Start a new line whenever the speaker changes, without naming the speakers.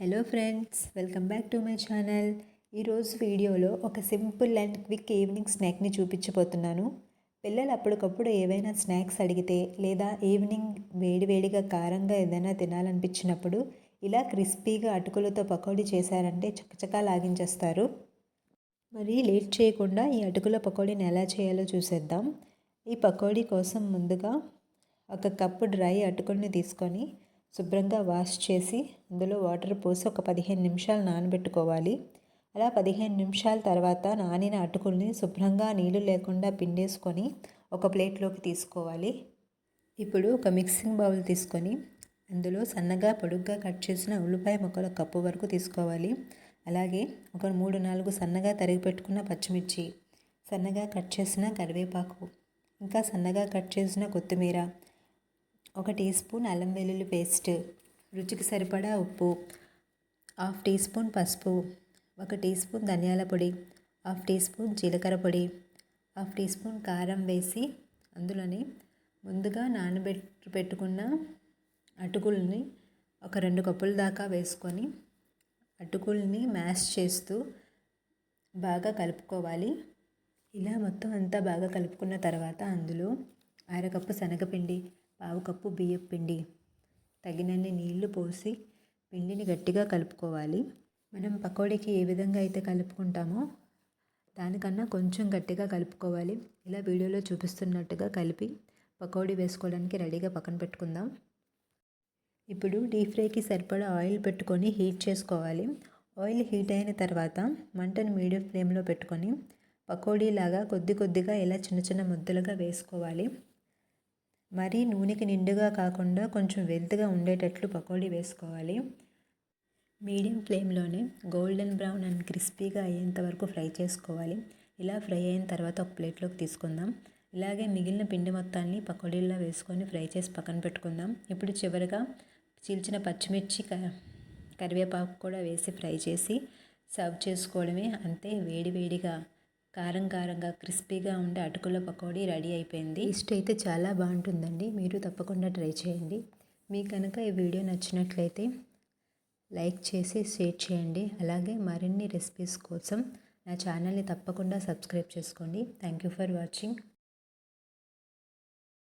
Hello friends welcome back to my channel ఈరోజు వీడియోలో ఒక సింపుల్ అండ్ క్విక్ ఈవినింగ్ స్నాక్ని చూపించబోతున్నాను. పిల్లలు అప్పటికప్పుడు ఏవైనా స్నాక్స్ అడిగితే లేదా ఈవినింగ్ వేడివేడిగా కారంగా ఏదైనా తినాలనిపించినప్పుడు ఇలా క్రిస్పీగా అటుకులతో పకోడీ చేశారంటే చకచకా లాగించేస్తారు. మరి లేట్ చేయకుండా ఈ అటుకుల పకోడీని ఎలా చేయాలో చూసేద్దాం. ఈ పకోడీ కోసం ముందుగా ఒక కప్పు డ్రై అటుకుల్ని తీసుకొని శుభ్రంగా వాష్ చేసి అందులో వాటర్ పోసి ఒక పదిహేను నిమిషాలు నానబెట్టుకోవాలి. అలా పదిహేను నిమిషాల తర్వాత నానిన అటుకుల్ని శుభ్రంగా నీళ్ళు లేకుండా పిండేసుకొని ఒక ప్లేట్లోకి తీసుకోవాలి. ఇప్పుడు ఒక మిక్సింగ్ బౌల్ తీసుకొని అందులో సన్నగా పొడుగ్గా కట్ చేసిన ఉల్లిపాయ ముక్కల కప్పు వరకు తీసుకోవాలి. అలాగే ఒక మూడు నాలుగు సన్నగా తరిగి పెట్టుకున్న పచ్చిమిర్చి సన్నగా కట్ చేసిన కరివేపాకు ఇంకా సన్నగా కట్ చేసిన కొత్తిమీర ఒక టీ స్పూన్ అల్లం వెల్లుల్లి పేస్ట్ రుచికి సరిపడా ఉప్పు హాఫ్ టీ స్పూన్ పసుపు ఒక టీ స్పూన్ ధనియాల పొడి హాఫ్ టీ స్పూన్ జీలకర్ర పొడి హాఫ్ టీ స్పూన్ కారం వేసి అందులోని ముందుగా నానబెట్టి పెట్టుకున్న అటుకుల్ని ఒక రెండు కప్పుల దాకా వేసుకొని అటుకుల్ని మ్యాష్ చేస్తూ బాగా కలుపుకోవాలి. ఇలా మొత్తం అంతా బాగా కలుపుకున్న తర్వాత అందులో అరకప్పు శనగపిండి పావు కప్పు బియ్యం పిండి. తగినన్ని నీళ్ళు పోసి పిండిని గట్టిగా కలుపుకోవాలి. మనం పకోడీకి ఏ విధంగా అయితే కలుపుకుంటామో దానికన్నా కొంచెం గట్టిగా కలుపుకోవాలి. ఇలా వీడియోలో చూపిస్తున్నట్టుగా కలిపి పకోడీ వేసుకోవడానికి రెడీగా పక్కన పెట్టుకుందాం. ఇప్పుడు డీప్ ఫ్రైకి సరిపడా ఆయిల్ పెట్టుకొని హీట్ చేసుకోవాలి. ఆయిల్ హీట్ అయిన తర్వాత మంటను మీడియం ఫ్లేమ్లో పెట్టుకొని పకోడీలాగా కొద్ది కొద్దిగా ఇలా చిన్న చిన్న ముద్దలుగా వేసుకోవాలి. మరీ నూనెకి నిండుగా కాకుండా కొంచెం వెల్త్గా ఉండేటట్లు పకోడీ వేసుకోవాలి. మీడియం ఫ్లేమ్లోనే గోల్డెన్ బ్రౌన్ అండ్ క్రిస్పీగా అయ్యేంత వరకు ఫ్రై చేసుకోవాలి. ఇలా ఫ్రై అయిన తర్వాత ఒక ప్లేట్లోకి తీసుకుందాం. ఇలాగే మిగిలిన పిండి మొత్తాన్ని పకోడీల్లో వేసుకొని ఫ్రై చేసి పక్కన పెట్టుకుందాం. ఇప్పుడు చివరిగా చీల్చిన పచ్చిమిర్చి కరివేపాకు కూడా వేసి ఫ్రై చేసి సర్వ్ చేసుకోవడమే అంతే వేడి వేడిగా కారం కారంగా క్రిస్పీగా ఉండే అటుకుల పకోడీ రెడీ అయిపోయింది. ఇష్ట అయితే చాలా బాగుంటుందండి. మీరు తప్పకుండా ట్రై చేయండి. మీకు కనుక ఈ వీడియో నచ్చినట్లయితే లైక్ చేసి షేర్ చేయండి. అలాగే మరిన్ని రెసిపీస్ కోసం నా ఛానల్ని తప్పకుండా సబ్స్క్రైబ్ చేసుకోండి. Thank you for watching.